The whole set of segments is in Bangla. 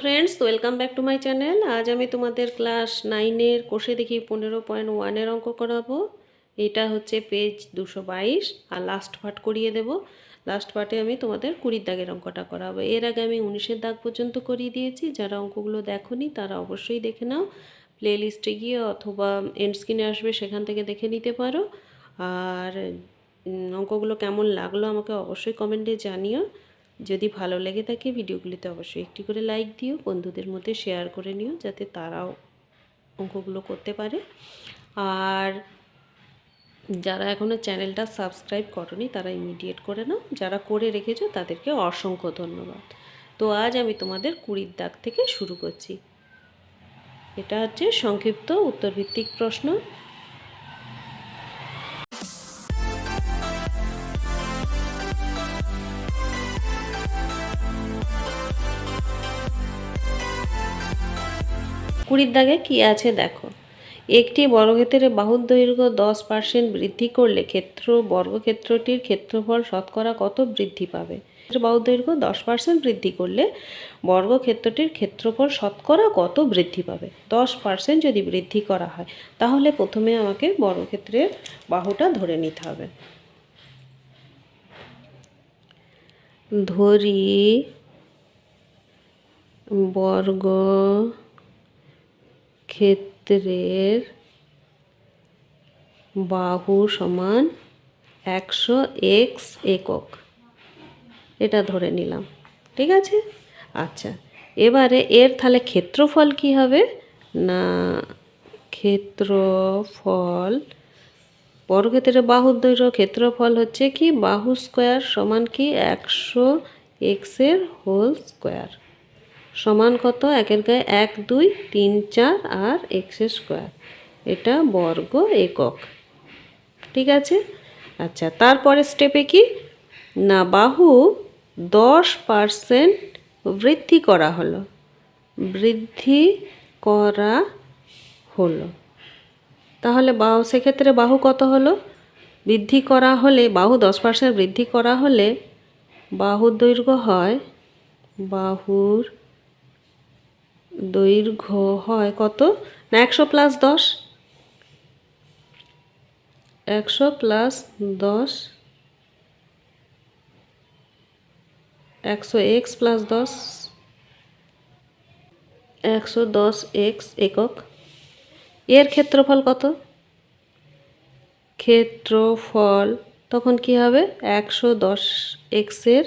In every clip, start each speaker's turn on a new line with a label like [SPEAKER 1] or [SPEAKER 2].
[SPEAKER 1] Friends welcome back to my channel আজ আমি তোমাদের ক্লাস নাইনের কোষে দেখি পনেরো পয়েন্ট ওয়ানের অঙ্ক করাবো। এটা হচ্ছে পেজ দুশো বাইশ। আর লাস্ট পার্ট করিয়ে দেব। লাস্ট পার্টে আমি তোমাদের কুড়ির দাগের অঙ্কটা করাবো। এর আগে আমি উনিশের দাগ পর্যন্ত করিয়ে দিয়েছি। যারা অঙ্কগুলো দেখোনি, তারা অবশ্যই দেখে নাও। প্লে লিস্টে গিয়ে অথবা এন্ড স্ক্রিনে আসবে, সেখান থেকে দেখে নিতে পারো। আর অঙ্কগুলো কেমন লাগল আমাকে অবশ্যই কমেন্টে জানিও। যদি ভালো লেগে থাকে ভিডিওগুলিতে অবশ্যই একটি করে লাইক দিও, বন্ধুদের মধ্যে শেয়ার করে নিও যাতে তারাও অঙ্কগুলো করতে পারে। আর যারা এখনও চ্যানেলটা সাবস্ক্রাইব করনি তারা ইমিডিয়েট করে নাও। যারা করে রেখেছো তাদেরকে অসংখ্য ধন্যবাদ। তো আজ আমি তোমাদের কুড়ির দাগ থেকে শুরু করছি। এটা হচ্ছে সংক্ষিপ্ত উত্তরভিত্তিক প্রশ্ন। কুড়ির দাগে কি আছে দেখো। একটি বর্গক্ষেত্রের বাহুর দৈর্ঘ্য দশ পার্সেন্ট বৃদ্ধি করলে ক্ষেত্র, বর্গক্ষেত্রটির ক্ষেত্রফল শতকরা কত বৃদ্ধি পাবে? বাহুর দৈর্ঘ্য দশ পার্সেন্ট বৃদ্ধি করলে বর্গক্ষেত্রটির ক্ষেত্রফল শতকরা কত বৃদ্ধি পাবে? দশ পার্সেন্ট যদি বৃদ্ধি করা হয়, তাহলে প্রথমে আমাকে বর্গক্ষেত্রের বাহুটা ধরে নিতে হবে। ধরি বর্গ ক্ষেত্রের বাহু সমান একশো এক্স একক। এটা ধরে নিলাম, ঠিক আছে? আচ্ছা এবারে এর তাহলে ক্ষেত্রফল কি হবে? না, ক্ষেত্রফল, বর্গক্ষেত্রের বাহুর দৈর্ঘ্য ক্ষেত্রফল হচ্ছে কি? বাহু স্কোয়ার সমান কি? একশো এক্সের হোল স্কোয়ার। সমান কত? একের গায়ে এক, দুই, তিন, চার আর এক্স স্কোয়ার। এটা বর্গ একক। ঠিক আছে? আচ্ছা তারপরে স্টেপে কি? না, বাহু দশ পার্সেন্ট বৃদ্ধি করা হলো। বৃদ্ধি করা হলো। তাহলে বাহু, সেক্ষেত্রে বাহু কত হলো? বৃদ্ধি করা হলে, বাহু দশ পার্সেন্ট বৃদ্ধি করা হলে বাহুর দৈর্ঘ্য হয় বাহুর দৈর্ঘ্য হয় কত? না, একশো প্লাস দশ। একশো প্লাস দশ। একশো এক্স প্লাস দশ। একশো দশ এক্স একক। এর ক্ষেত্রফল কত? ক্ষেত্রফল তখন কি হবে? একশো দশ এক্সের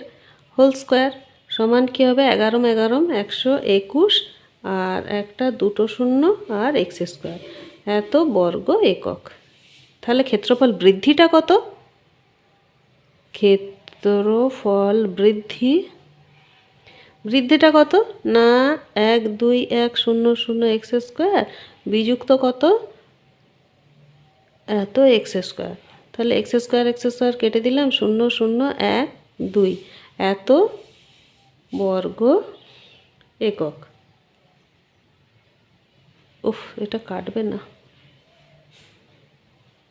[SPEAKER 1] হোল স্কোয়ার সমান কি হবে? এগারো এগারো, একশো একুশ আর একটা দুটো শূন্য আর এক্স স্কোয়ার। এত বর্গ একক। তাহলে ক্ষেত্রফল বৃদ্ধিটা কত? ক্ষেত্রফল বৃদ্ধি। বৃদ্ধিটা কত? না, এক, দুই, এক, শূন্য শূন্য, এক্স স্কোয়ার। বিযুক্ত কত? এত এক্স স্কোয়ার। তাহলে এক্স স্কোয়ার এক্স স্কোয়ার কেটে দিলাম, শূন্য শূন্য, এক, দুই। এত বর্গ একক। উফ, এটা কাটবে না।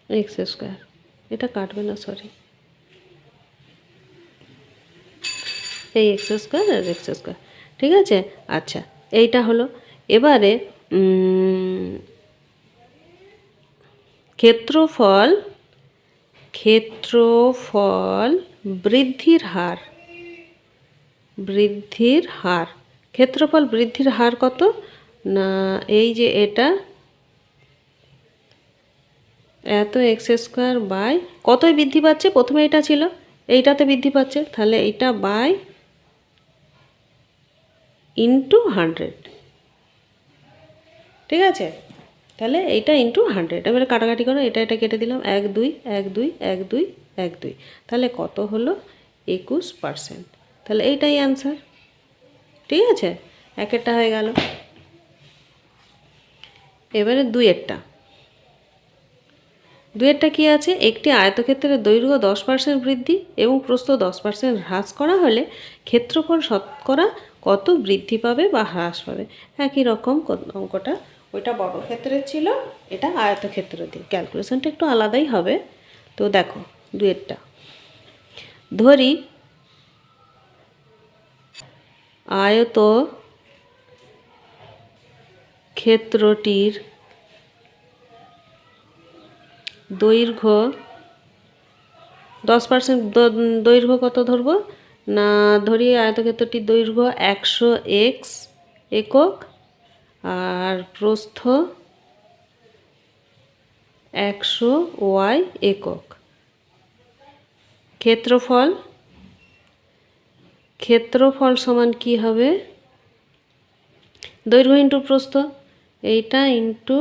[SPEAKER 1] এক্স স্কোয়ার এটা কাটবে না সরি এই এক্স স্কোয়ার আর এক্স স্কোয়ার ঠিক আছে? আচ্ছা এইটা হলো। এবারে ক্ষেত্রফল ক্ষেত্রফল বৃদ্ধির হার। বৃদ্ধির হার। ক্ষেত্রফল বৃদ্ধির হার কত? এই যে এটা, এত এক্স স্কোয়ার বাই কতই বৃদ্ধি পাচ্ছে? প্রথমে এটা ছিল, এইটাতে বৃদ্ধি পাচ্ছে, তাহলে এটা বাই ইন্টু হান্ড্রেড ঠিক আছে? তাহলে এইটা ইন্টু হান্ড্রেড এবারে কাটাকাটি করো, এটা এটা কেটে দিলাম, এক দুই এক দুই এক দুই এক দুই। তাহলে কত হলো? একুশ পার্সেন্ট তাহলে এইটাই অ্যান্সার ঠিক আছে? একেরটা হয়ে গেল। এবারে দুইয়েরটা। দুয়েরটা কি আছে? একটি আয়তক্ষেত্রের দৈর্ঘ্য দশ পার্সেন্ট বৃদ্ধি এবং প্রস্থ দশ পার্সেন্ট হ্রাস করা হলে ক্ষেত্রফল শতকরা কত বৃদ্ধি পাবে বা হ্রাস পাবে? একই রকম অঙ্কটা। ওইটা বড় ক্ষেত্রের ছিল, এটা আয়তক্ষেত্র দিয়ে। ক্যালকুলেশনটা একটু আলাদাই হবে। তো দেখো দুয়েরটা ধরি, আয়ত ক্ষেত্রটির দৈর্ঘ্য দশ পার্সেন্ট দৈর্ঘ্য কত ধরবো? না, ধরি আয়তক্ষেত্রটির দৈর্ঘ্য একশো এক্স একক, আর প্রস্থ একশো ওয়াই একক। ক্ষেত্রফল? ক্ষেত্রফল সমান কি হবে? দৈর্ঘ্য ইন্টু প্রস্থ। এইটা ইন্টু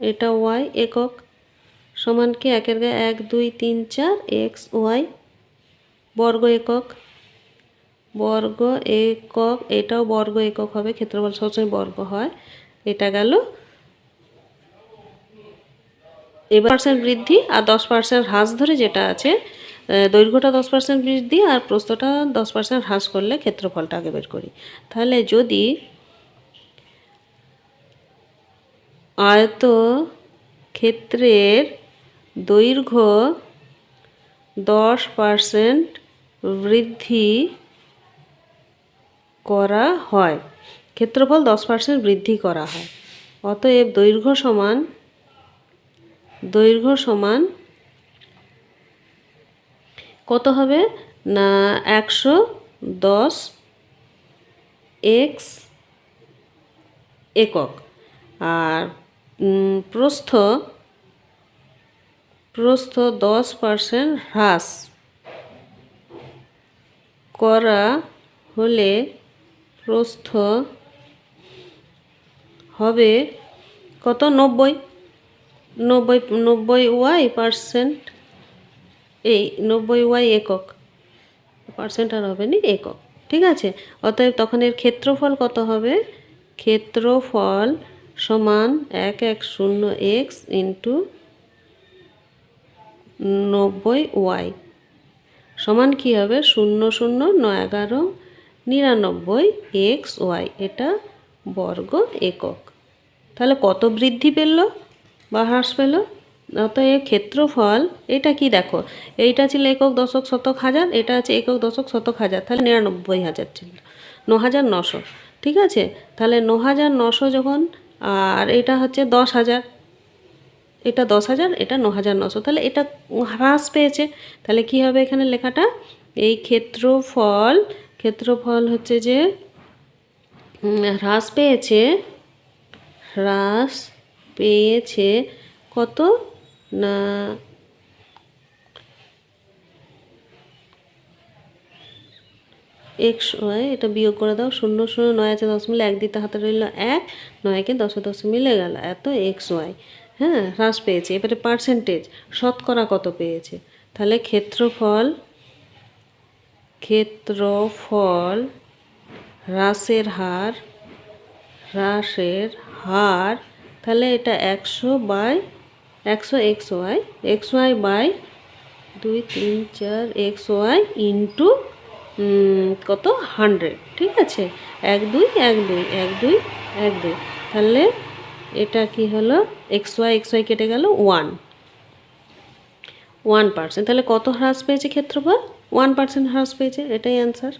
[SPEAKER 1] এটা ওয়াই একক, সমান কি একের গায়ে এক, দুই, তিন, চার এক্স ওয়াই বর্গ একক। বর্গ একক, এটাও বর্গ একক হবে, ক্ষেত্রফল সবসময় বর্গ হয়। এটা গেল। এবার পার্সেন্ট বৃদ্ধি আর দশ পার্সেন্ট হ্রাস ধরে যেটা আছে দৈর্ঘ্যটা দশ পার্সেন্ট বৃদ্ধি আর প্রস্থটা দশ পার্সেন্ট হ্রাস করলে ক্ষেত্রফলটা আগে বের করি। তাহলে যদি আয়ত ক্ষেত্রের দৈর্ঘ্য দশ পার্সেন্ট বৃদ্ধি করা হয়। ক্ষেত্রফল দশ পার্সেন্ট বৃদ্ধি করা হয়। অতএব দৈর্ঘ্য সমান দৈর্ঘ্য সমান কত হবে? না, একশো দশ এক্স একক। আর প্রস্থ প্রস্থ দশ পার্সেন্ট হ্রাস করা হলে প্রস্থ হবে কত? নব্বই। নব্বই নব্বই ওয়াই পার্সেন্ট এই নব্বই ওয়াই একক। পার্সেন্ট আর হবে না একক। ঠিক আছে? অতএব তখন এর ক্ষেত্রফল কত হবে? ক্ষেত্রফল সমান এক এক শূন্য এক্স ইন্টু নব্বই ওয়াই। সমান কী হবে? শূন্য শূন্য নয় এগারো নিরানব্বই এক্স ওয়াই। এটা বর্গ একক। তাহলে কত বৃদ্ধি পেল বা হ্রাস পেল? অতএব ক্ষেত্রফল, এটা কি দেখো? এইটা ছিল একক দশক শতক হাজার, এটা আছে একক দশক শতক হাজার। তাহলে নিরানব্বই হাজার ছিল। ন হাজার নশো। ঠিক আছে? তাহলে ন হাজার নশো যখন আর এটা হচ্ছে দশ হাজার। এটা দশ হাজার, এটা ন হাজার নশো। তাহলে এটা হ্রাস পেয়েছে। তাহলে কি হবে এখানে লেখাটা? এই ক্ষেত্রফল ক্ষেত্রফল হচ্ছে যে হ্রাস পেয়েছে হ্রাস পেয়েছে কত? না একশো নয় এটা বিয়োগ করে দাও, শূন্য শূন্য, নয় আছে দশ মিলে এক দিতে হাতে রইল এক নয়কে দশে দশে মিলে গেল, এত এক্স ওয়াই। হ্যাঁ হ্রাস পেয়েছে। এবারে পার্সেন্টেজ শতকরা কত পেয়েছে? তাহলে ক্ষেত্রফল ক্ষেত্রফল, হ্রাসের হার হ্রাসের হার, তাহলে এটা একশো বাই, একশো X Y X Y by দুই, তিন, চার, এক্স ওয়াই ইন্টু কত? হান্ড্রেড ঠিক আছে? এক দুই এক দুই এক দুই এক দুই। তাহলে এটা কি হলো? এক্স ওয়াই এক্স ওয়াই কেটে গেল ওয়ান ওয়ান পার্সেন্ট তাহলে কত হ্রাস পেয়েছে ক্ষেত্রফল? ওয়ান পার্সেন্ট হ্রাস পেয়েছে। এটাই অ্যান্সার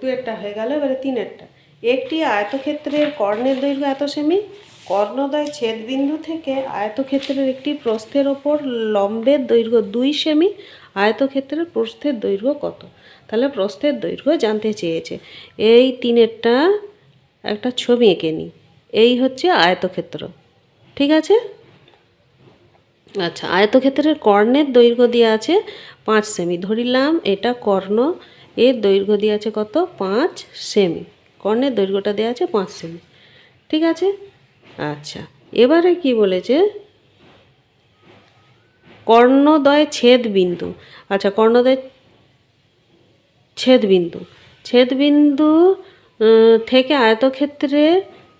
[SPEAKER 1] দুয়েরটা হয়ে গেল, এবারে তিনেরটা একটি আয়তক্ষেত্রের কর্ণের দৈর্ঘ্য এত সেমি? কর্ণদয় ছেদবিন্দু থেকে আয়তক্ষেত্রের একটি প্রস্থের ওপর লম্বের দৈর্ঘ্য দুই সেমি, আয়তক্ষেত্রের প্রস্থের দৈর্ঘ্য কত? তাহলে প্রস্থের দৈর্ঘ্য জানতে চেয়েছে। এই তিনেরটা একটা ছবি এঁকে নিই এই হচ্ছে আয়তক্ষেত্র। ঠিক আছে? আচ্ছা আয়তক্ষেত্রের কর্ণের দৈর্ঘ্য দেওয়া আছে পাঁচ সেমি। ধরিলাম এটা কর্ণ, এর দৈর্ঘ্য দেওয়া আছে কত? পাঁচ সেমি। কর্ণের দৈর্ঘ্যটা দেওয়া আছে পাঁচ সেমি। ঠিক আছে? আচ্ছা। এবারে কি বলেছে? কর্ণদয় ছেদ বিন্দু। আচ্ছা কর্ণদয় ছেদবিন্দু ছেদবিন্দু উম, থেকে আয়তক্ষেত্রে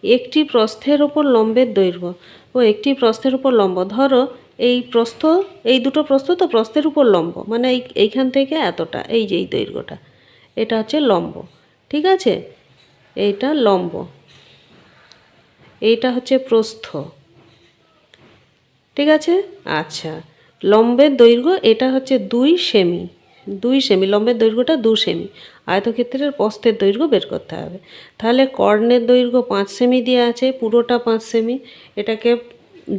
[SPEAKER 1] একটি প্রস্থের ওপর লম্বের দৈর্ঘ্য ও একটি প্রস্থের উপর লম্ব। ধরো এই প্রস্থ এই দুটো প্রস্থ তো প্রস্থের উপর লম্ব মানে এই এইখান থেকে এতটা এই যে এই দৈর্ঘ্যটা। এটা হচ্ছে লম্ব ঠিক আছে? এইটা লম্ব। এইটা হচ্ছে প্রস্থ। ঠিক আছে? আচ্ছা। লম্বের দৈর্ঘ্য এটা হচ্ছে দুই সেমি। দুই সেমি। লম্বের দৈর্ঘ্যটা দু সেমি। আয়তক্ষেত্রের প্রস্থের দৈর্ঘ্য বের করতে হবে। তাহলে কর্ণের দৈর্ঘ্য পাঁচ সেমি দিয়ে আছে, পুরোটা পাঁচ সেমি। এটাকে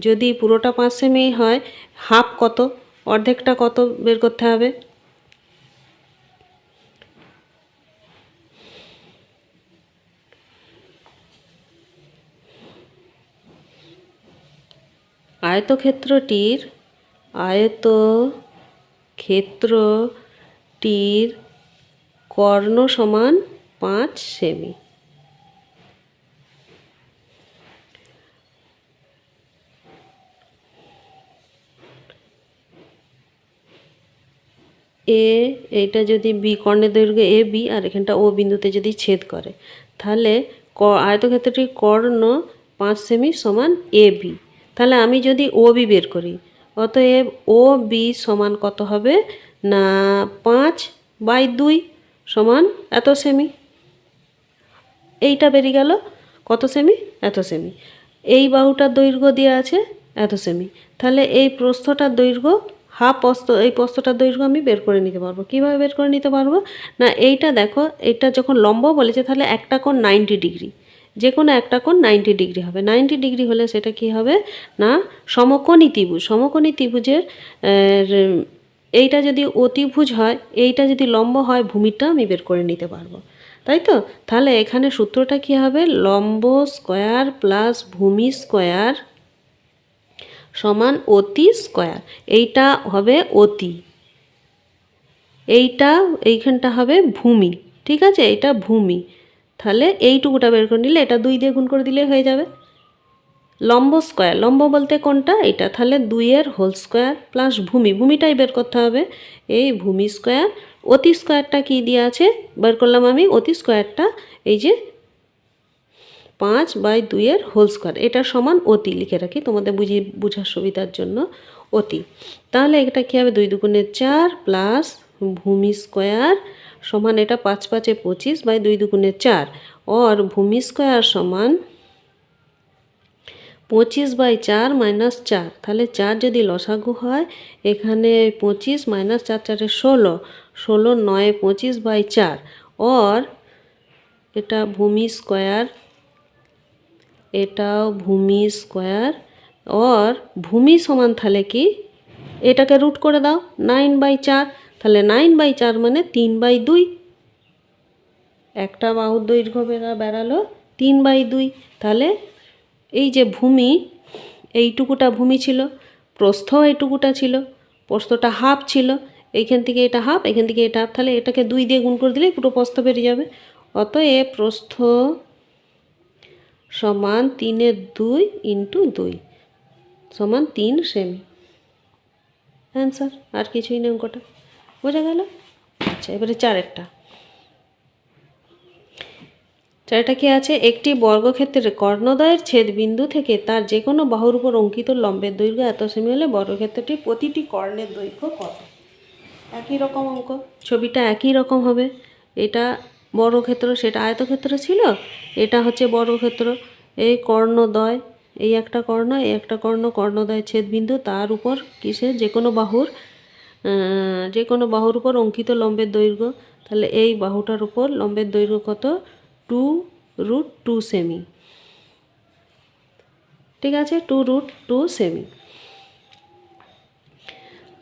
[SPEAKER 1] যদি পুরোটা পাঁচ সেমি হয়, হাফ কত? অর্ধেকটা কত বের করতে হবে? আয়তক্ষেত্রটির আয়ত ক্ষেত্রটির কর্ণ সমান পাঁচ সেমি। এ, এইটা যদি বি কর্ণের দৈর্ঘ্য, এ, বি, আর এখানটা ও বিন্দুতে যদি ছেদ করে, তাহলে আয়তক্ষেত্রটির কর্ণ পাঁচ সেমি সমান এ বি। তাহলে আমি যদি ও বি বের করি, অতএব ও বি সমান কত হবে? না, পাঁচ বাই দুই সমান এত সেমি। এইটা বেরিয়ে গেল, কত সেমি? এত সেমি। এই বাহুটার দৈর্ঘ্য দেওয়া আছে এত সেমি। তাহলে এই প্রস্থটার দৈর্ঘ্য, হাফ প্রস্থ এই প্রস্থটার দৈর্ঘ্য আমি বের করে নিতে পারব। কীভাবে বের করে নিতে পারব? না, এইটা দেখো এটা যখন লম্ব বলেছে, তাহলে একটা কোণ নাইনটি ডিগ্রি। যে কোনো একটা কোণ নাইনটি ডিগ্রি হবে। নাইনটি ডিগ্রি হলে সেটা কি হবে? না, সমকোণী ত্রিভুজ। সমকোণী ত্রিভুজের এইটা যদি অতিভুজ হয়, এইটা যদি লম্ব হয়, ভূমিটা আমি বের করে নিতে পারব। তাই তো? তাহলে এখানে সূত্রটা কি হবে? লম্ব স্কোয়ার প্লাস ভূমি স্কোয়ার সমান অতি স্কোয়ার। এইটা হবে অতি। এইটা, এইখানটা হবে ভূমি। ঠিক আছে? এটা ভূমি। তাহলে এইটুকুটা বের করে নিলে এটা দুই দিয়ে গুণ করে দিলে হয়ে যাবে। লম্ব স্কোয়ার লম্ব বলতে কোনটা? এটা তাহলে দুইয়ের হোল স্কোয়ার প্লাস ভূমি। ভূমিটাই বের করতে হবে। এই ভূমি স্কোয়ার অতি স্কোয়ারটা কী দিয়ে আছে? বের করলাম আমি অতি স্কোয়ারটা এই যে পাঁচ বাই দুইয়ের হোল স্কোয়ার এটা সমান অতি লিখে রাখি তোমাদের বুঝি বোঝার সুবিধার জন্য অতি। তাহলে এটা কী হবে? দুই দুগুণে চার প্লাস ভূমি স্কোয়ার সমান এটা পাঁচ পাঁচে পঁচিশ বাই দুই দুগুণে চার। অর ভূমি স্কোয়ার সমান পঁচিশ বাই চার মাইনাস চার। তাহলে চার যদি লসাগু হয়, এখানে পঁচিশ মাইনাস চার, চারে ষোলো। ষোলো, নয়, পঁচিশ বাই চার। অর এটা ভূমি স্কোয়ার, এটাও ভূমি স্কোয়ার। অর ভূমি সমান তাহলে কি? এটাকে রুট করে দাও, নাইন বাই চার। তাহলে নাইন বাই চার মানে তিন বাই দুই। একটা বাহুর দৈর্ঘ্য বেড়া, বেড়ালো তিন বাই দুই। তাহলে এই যে ভূমি, এইটুকুটা ভূমি ছিল, প্রস্থ এইটুকুটা ছিল, প্রস্থটা হাফ ছিল, এইখান থেকে এটা হাফ এখান থেকে এটা হাফ তাহলে এটাকে দুই দিয়ে গুণ করে দিলে পুরো প্রস্থ বেরিয়ে যাবে। অতএব প্রস্থ সমান তিনের দুই ইন্টু দুই, সমান তিন সেমি। অ্যান্সার আর কিছুই নেই অঙ্কটা। বোঝা গেল? আচ্ছা এবারে চারেরটা। চারটা কি আছে? একটি বর্গক্ষেত্রের কর্ণদয়ের ছেদ বিন্দু থেকে তার যে কোনো বাহুর উপর অঙ্কিত লম্বের দৈর্ঘ্য এত সেমি হলে বর্গক্ষেত্রটি প্রতিটি কর্ণের দৈর্ঘ্য কত? একই রকম অঙ্ক। ছবিটা একই রকম হবে। এটা বর্গক্ষেত্র, সেটা আয়তক্ষেত্র ছিল। এটা হচ্ছে বর্গক্ষেত্র। এই কর্ণদয় এই একটা কর্ণ, এই একটা কর্ণ কর্ণদয় ছেদবিন্দু তার উপর কিসের? যে কোনো বাহুর যে কোনো বাহুর উপর অঙ্কিত লম্বের দৈর্ঘ্য, তাহলে এই বাহুটার উপর লম্বের দৈর্ঘ্য কত? টু রুট টু সেমি। ঠিক আছে? টু রুট টু সেমি।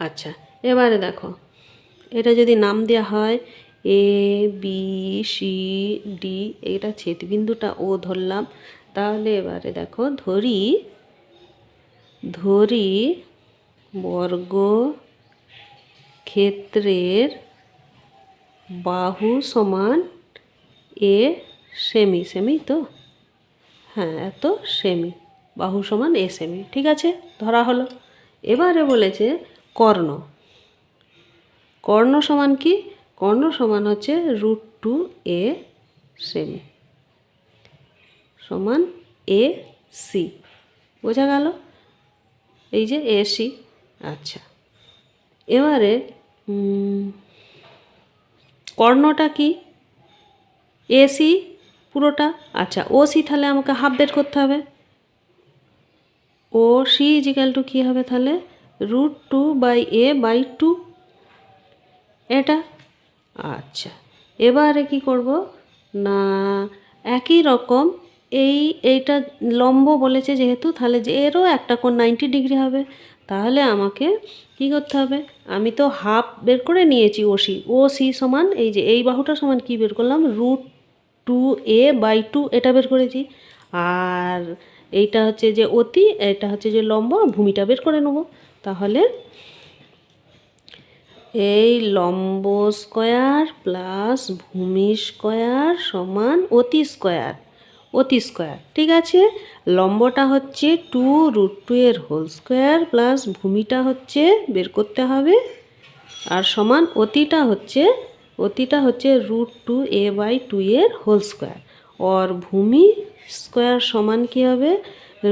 [SPEAKER 1] আচ্ছা এবারে দেখো, এটা যদি নাম দেওয়া হয়, এ, বি, সি, ডি, এটা ছেদবিন্দুটা ও ধরলাম, তাহলে এবারে দেখো, ধরি ধরি বর্গ ক্ষেত্রের বাহু সমান এ সেমি সেমি তো? হ্যাঁ এত সেমি, বাহু সমান এ সেমি, ঠিক আছে? ধরা হলো। এবারে বলেছে কর্ণ। কর্ণ সমান কি? কর্ণ সমান হচ্ছে রুট টু এ সেমি। সমান এ সি। বোঝা গেল? এই যে এ সি। আচ্ছা। এবারে কর্ণটা কি? এসি পুরোটা? আচ্ছা ও সি তাহলে আমাকে হাফ বের করতে হবে। ও সি ইজিক্যাল টু কী হবে তাহলে? Root two by A by two এটা? আচ্ছা এবারে কি করব? না, একই রকম, এই, এইটা লম্ব বলেছে যেহেতু, তাহলে যে এরও একটা কোণ নাইনটি ডিগ্রি হবে। তাহলে আমাকে কি করতে হবে? আমি তো হাফ বের করে নিয়েছি ও সি ও সি সমান এই যে এই বাহুটা সমান কি বের করলাম? Root two A by two এটা বের করেছি। আর এইটা হচ্ছে যে অতি, এটা হচ্ছে যে লম্ব, ভূমিটা বের করে নেব। তাহলে এই লম্ব স্কোয়ার প্লাস ভূমি স্কোয়ার সমান অতি স্কোয়ার অতি স্কোয়ার ঠিক আছে? লম্বটা হচ্ছে টু রুট টু এর হোল স্কোয়ার প্লাস ভূমিটা হচ্ছে বের করতে হবে। আর সমান অতিটা হচ্ছে অতিটা হচ্ছে root two A by two এর হোল স্কোয়ার और ভূমি স্কোয়ার সমান কী হবে?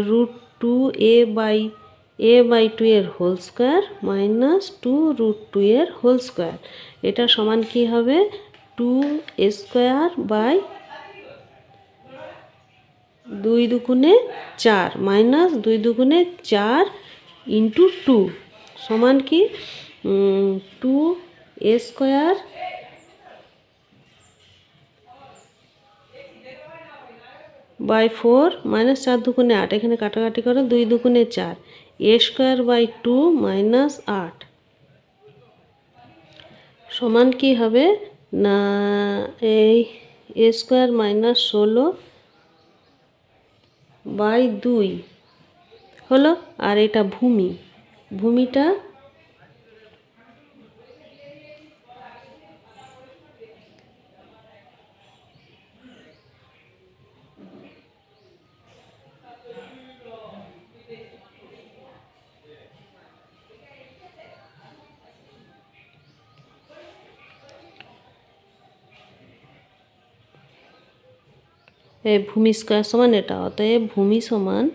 [SPEAKER 1] Root two A by A by two এর whole square minus two root two এর হোল স্কোয়ার এটা সমান কী হবে? টু এ স্কোয়ার বাই দুই দুগুণে চার, মাইনাস দুই দুগুণে চার ইন্টু টু, সমান কি? Two A square by four minus চার দুগুণে আট, এখানে কাটাকাটি করে, দুই দুগুণে চার, A square by two minus আট। সমান কি হবে? না, এই এ স্কোয়ার মাইনাস ষোলো বাই দুই হলো আর এটা ভূমি। ভূমিটা ভূমি স্কোয়ার সমান এটা, অতএব ভূমি সমান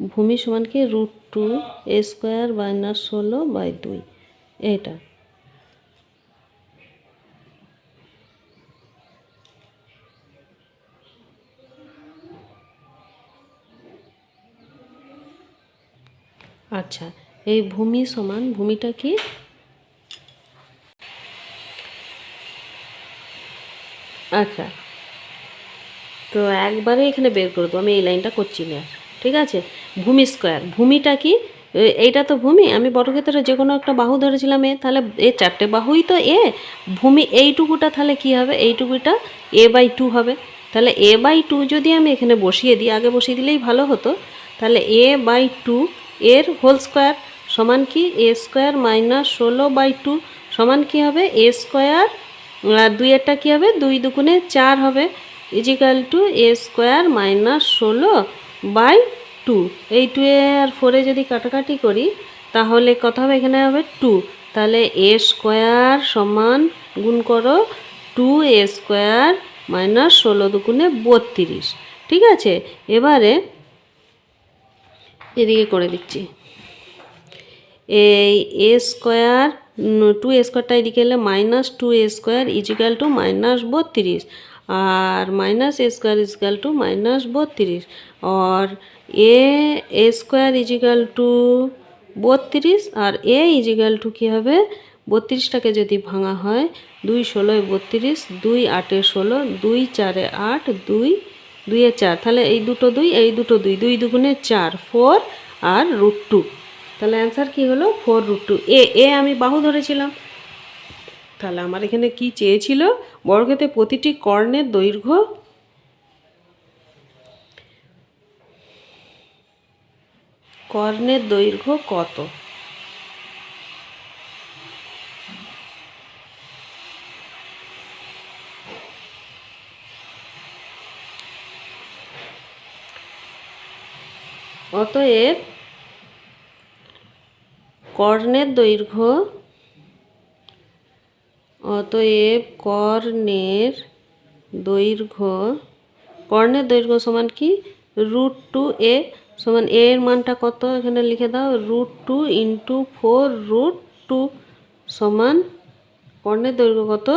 [SPEAKER 1] ভূমি সমান কি? Root two A square minus ষোলো বাই দুই, এটা। আচ্ছা এই ভূমি সমান, ভূমিটা কি? আচ্ছা তো একবারে এখানে বের করে দেবো, আমি এই লাইনটা করছি না। ঠিক আছে? ভূমি স্কোয়ার। ভূমিটা কি? এইটা তো ভূমি। আমি বর্গক্ষেত্রে যে কোনো একটা বাহু ধরেছিলাম এ, তাহলে এ চারটে বাহুই তো এ। ভূমি এইটুকুটা তাহলে কি হবে? এইটুকুটা এ বাই টু হবে। তাহলে এ বাই টু যদি আমি এখানে বসিয়ে দিই, আগে বসিয়ে দিলেই ভালো হতো। তাহলে এ বাই টু এর হোল স্কোয়ার সমান কি? এ স্কোয়ার মাইনাস ষোলো বাই টু সমান কি হবে? এ স্কোয়ার, আর দুইয়েরটা কী হবে? দুই দুগুণে চার হবে। Equal to A square minus ষোলো বাই টু। এই টু এ আর ফোরে যদি কাটাকাটি করি, তাহলে কত হবে? এখানে হবে টু। তাহলে এ স্কোয়ার সমান গুণ করো টু এ স্কোয়ার মাইনাস ষোলো দুগুণে বত্রিশ। ঠিক আছে? এবারে এদিকে করে দিচ্ছি এই এ স্কোয়ার টু এ স্কোয়ারটা এদিকে এলে minus two A square equal to minus বত্রিশ। আর minus square equal to minus বত্রিশ। আর A A square equal to বত্রিশ আর এ ইজিক্যাল টু কী হবে? বত্রিশটাকে যদি ভাঙা হয়, দুই ষোলোয় বত্রিশ, দুই আটে ষোলো, দুই চারে আট, দুই দুইয়ে চার। তাহলে এই দুটো দুই, এই দুটো দুই দুই দুগুণে চার ফোর আর রুট টু তাহলে অ্যান্সার কি হলো? Four root two A A আমি বাহু ধরেছিলাম। তাহলে আমার এখানে কি চেয়েছিল? বর্গতে প্রতিটি কর্ণের দৈর্ঘ্য কর্ণের দৈর্ঘ্য কত? অতএব কর্ণের দৈর্ঘ্য অতএব কর্ণের দৈর্ঘ্য কর্ণের দৈর্ঘ্য সমান কি? রুট টু এ সমান এ এর মানটা কত? এখানে লিখে দাও root two into four root two সমান কর্ণের দৈর্ঘ্য কত?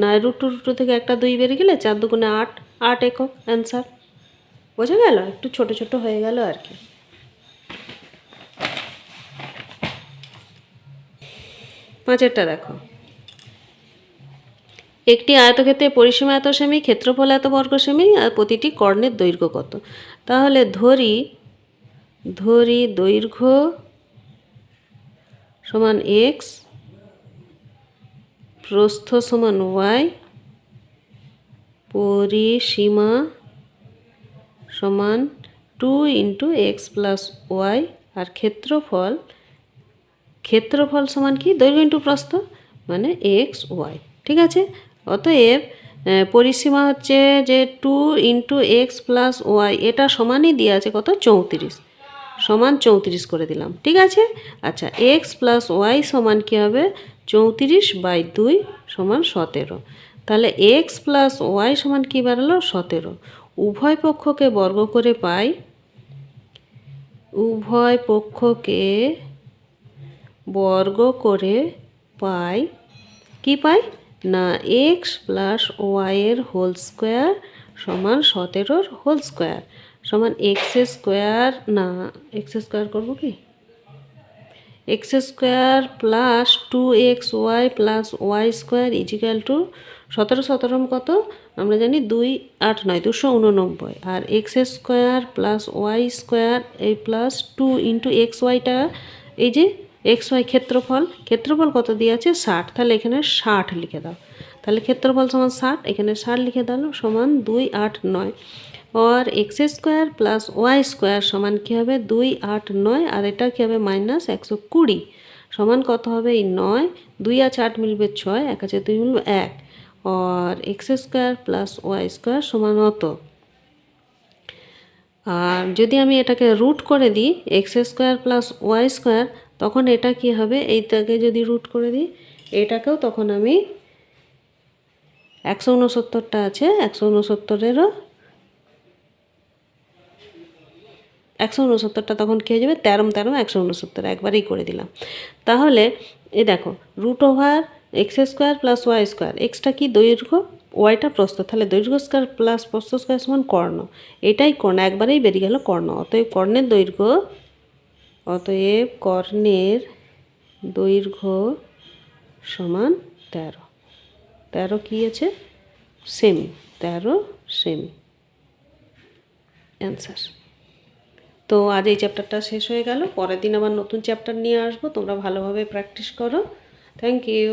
[SPEAKER 1] না রুট টু রুট টু থেকে একটা দুই বেরিয়ে গেলে চার দুগুণে আট আট একক অ্যান্সার বোঝা গেল? একটু ছোট ছোট হয়ে গেল আর কি। পাঁচেরটা দেখো। একটি আয়তক্ষেত্রে পরিসীমা এত সেমি, ক্ষেত্রফল এত বর্গ সেমি, আর প্রতিটি কর্ণের দৈর্ঘ্য কত? তাহলে ধরি ধরি দৈর্ঘ্য সমান এক্স প্রস্থ সমান ওয়াই পরিসীমা সমান two into X plus Y আর ক্ষেত্রফল ক্ষেত্রফল সমান কি? দৈর্ঘ্য ইন্টু প্রস্থ মানে এক্স ওয়াই ঠিক আছে? অতএব পরিসীমা হচ্ছে যে two into X plus Y এটা সমানই দেওয়া আছে কত? চৌত্রিশ। সমান চৌত্রিশ করে দিলাম। ঠিক আছে? আচ্ছা এক্স প্লাস ওয়াই সমান কী হবে? চৌত্রিশ বাই দুই সমান সতেরো। তাহলে এক্স প্লাস ওয়াই সমান কী বেরোলো সতেরো। উভয় পক্ষকে বর্গ করে পাই। উভয় পক্ষকে বর্গ করে পাই। কি পাই? না এক্স প্লাস ওয়াইয়ের হোল স্কোয়ার সমান সতেরোর হোল স্কোয়ার সমান এক্স স্কোয়ার না এক্স স্কোয়ার করব কি? X square plus two X Y plus Y square equal to সতেরো সতেরো কত? আমরা জানি দুই আট নয়, দুশো উননব্বই। আর X square plus Y square এই প্লাস টু ইন্টু এক্স ওয়াইটা এই যে এক্স ওয়াই ক্ষেত্রফল ক্ষেত্রফল কত দিয়ে আছে ষাট। তাহলে এখানে ষাট লিখে দাও। তাহলে ক্ষেত্রফল সমান ষাট, এখানে ষাট লিখে দাও সমান দুই আট নয়। আর X square plus Y square সমান কী হবে? দুই আট নয়, আর এটা কী হবে? মাইনাস একশো কুড়ি। সমান কত হবে? এই নয়। দুই আছে আট মিলবে ছয়, এক আছে দুই মিলবে এক। আর X square plus Y square সমান অত। আর যদি আমি এটাকে রুট করে দিই X square plus Y square তখন এটা কি হবে? এইটাকে যদি রুট করে দিই, এটাকেও তখন আমি একশো উনসত্তরটা আছে, একশো উনসত্তরেরও একশো উনসত্তরটা তখন কী হয়ে যাবে? তেরো তেরো, একশো উনসত্তর একবারেই করে দিলাম। তাহলে এ দেখো root over X square plus Y square extra কি দৈর্ঘ্য? ওয়াইটা প্রস্থ, তাহলে দৈর্ঘ্য স্কোয়ার প্লাস প্রস্থ স্কোয়ার সমান কর্ণ। এটাই কর্ণ, একবারেই বেরিয়ে গেল কর্ণ, অতএব কর্ণের দৈর্ঘ্য অতএব কর্ণের দৈর্ঘ্য সমান তেরো। তেরো কি আছে? সেমি তেরো সেমি অ্যান্সার তো আজ এই চ্যাপ্টারটা শেষ হয়ে গেল। পরের দিন আবার নতুন চ্যাপ্টার নিয়ে আসব। তোমরা ভালোভাবে প্র্যাকটিস করো। Thank you